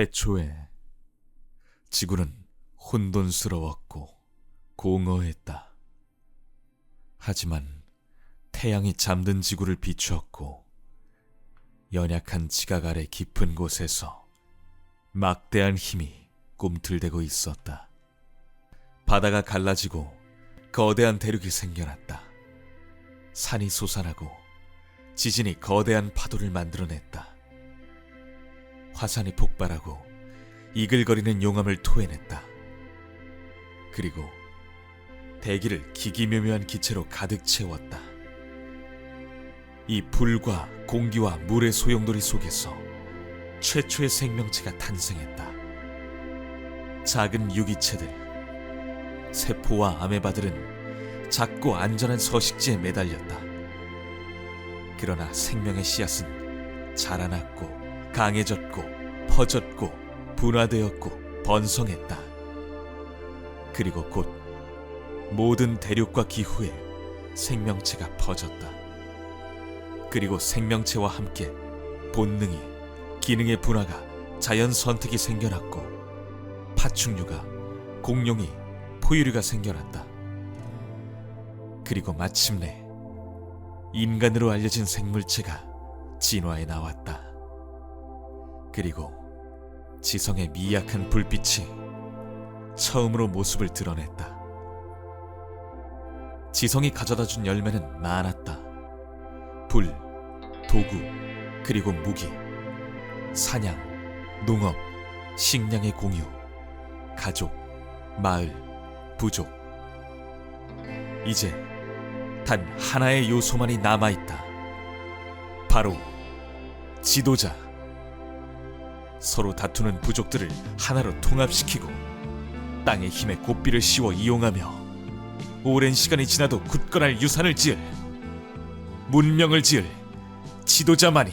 태초에 지구는 혼돈스러웠고 공허했다. 하지만 태양이 잠든 지구를 비추었고 연약한 지각 아래 깊은 곳에서 막대한 힘이 꿈틀대고 있었다. 바다가 갈라지고 거대한 대륙이 생겨났다. 산이 솟아나고 지진이 거대한 파도를 만들어냈다. 화산이 폭발하고 이글거리는 용암을 토해냈다. 그리고 대기를 기기묘묘한 기체로 가득 채웠다. 이 불과 공기와 물의 소용돌이 속에서 최초의 생명체가 탄생했다. 작은 유기체들, 세포와 아메바들은 작고 안전한 서식지에 매달렸다. 그러나 생명의 씨앗은 자라났고 강해졌고 퍼졌고 분화되었고 번성했다. 그리고 곧 모든 대륙과 기후에 생명체가 퍼졌다. 그리고 생명체와 함께 본능이 기능의 분화가 자연 선택이 생겨났고 파충류가 공룡이 포유류가 생겨났다. 그리고 마침내 인간으로 알려진 생물체가 진화해 나왔다. 그리고 지성의 미약한 불빛이 처음으로 모습을 드러냈다. 지성이 가져다 준 열매는 많았다. 불, 도구, 그리고 무기, 사냥, 농업, 식량의 공유, 가족, 마을, 부족. 이제 단 하나의 요소만이 남아있다. 바로 지도자. 서로 다투는 부족들을 하나로 통합시키고 땅의 힘에 고삐를 씌워 이용하며 오랜 시간이 지나도 굳건할 유산을 지을 문명을 지을 지도자만이